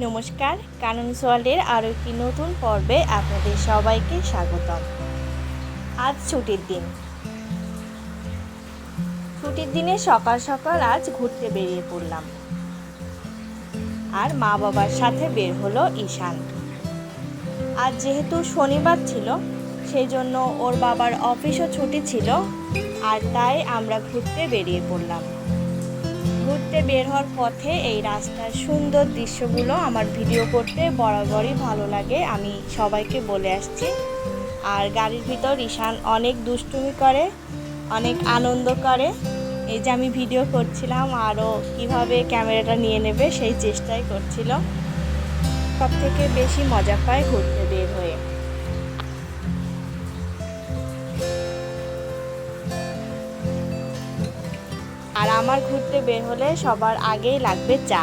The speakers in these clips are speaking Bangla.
নমস্কার, কানন সোয়ালের আরও একটি নতুন পর্বে আপনাদের সবাইকে স্বাগতম। আজ ছুটির দিন। ছুটির দিনে সকাল সকাল আজ ঘুরতে বেরিয়ে পড়লাম। আর মা বাবার সাথে বের হলো ঈশান। আজ যেহেতু শনিবার ছিল সেই জন্য ওর বাবার অফিসও ছুটি ছিল, আর তাই আমরা ঘুরতে বেরিয়ে পড়লাম। ঘুরতে বের হওয়ার পথে এই রাস্তার সুন্দর দৃশ্যগুলো আমার ভিডিও করতে বরাবরই ভালো লাগে, আমি সবাইকে বলে আসছি। আর গাড়ির ভিতর ঈশান অনেক দুষ্টুমি করে, অনেক আনন্দ করে। এই যে আমি ভিডিও করছিলাম, আরও কীভাবে ক্যামেরাটা নিয়ে নেবে সেই চেষ্টাই করছিল। সব থেকে বেশি মজা পায় ঘুরতে বের হয়ে। আর আমার ঘুরতে বের হলে সবার আগেই লাগবে চা।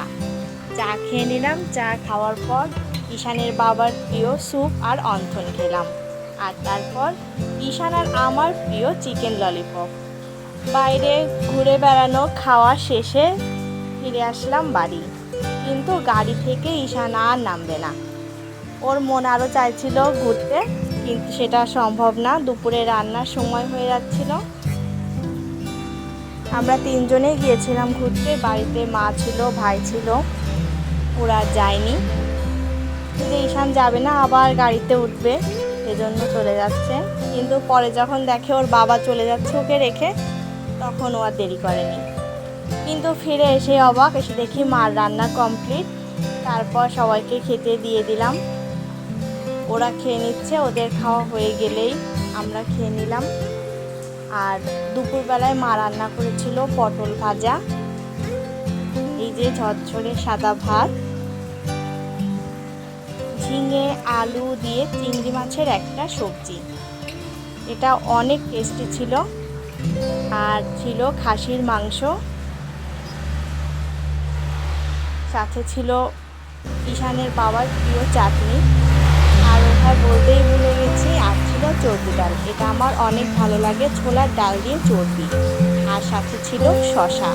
চা খেয়ে নিলাম, চা খাওয়ার পর ঈশানের বাবার প্রিয় স্যুপ আর অন্থন খেলাম। আর তারপর ঈশান আর আমার প্রিয় চিকেন ললিপপ। বাইরে ঘুরে বেড়ানো খাওয়া শেষে ফিরে আসলাম বাড়ি। কিন্তু গাড়ি থেকে ঈশান আর নামবে না। ওর মন আরও চাইছিল ঘুরতে, কিন্তু সেটা সম্ভব না। দুপুরে রান্নার সময় হয়ে যাচ্ছিল। আমরা তিনজনেই গিয়েছিলাম ঘুরতে, বাড়িতে মা ছিল, ভাই ছিল। ওরা যায়নি। যে ঈশান যাবে না, আবার গাড়িতে উঠবে সেজন্য চলে যাচ্ছে। কিন্তু পরে যখন দেখে ওর বাবা চলে যাচ্ছে ওকে রেখে, তখন ও আর দেরি করেনি। কিন্তু ফিরে এসে অবাক, এসে দেখি মার রান্না কমপ্লিট। তারপর সবাইকে খেতে দিয়ে দিলাম। ওরা খেয়ে নিচ্ছে, ওদের খাওয়া হয়ে গেলেই আমরা খেয়ে নিলাম। আর দুপুরবেলায় মা রান্না করেছিল পটল ভাজা। এই যে ঝরঝরে সাদা ভাত। ঝিঙে, আলু দিয়ে চিংড়ি মাছের একটা সবজি। এটা অনেক টেস্টি ছিল আর ছিল খাসির মাংস। সাথে ছিল ঈশানের বাবার প্রিয় চাটনি। আর ওটা বলতেই ভুলে গেছি আর ছিল ডাল এটা আমার অনেক ভালো লাগে ছোলার ডাল দিয়ে চর্বি। আর সাথে ছিল শশা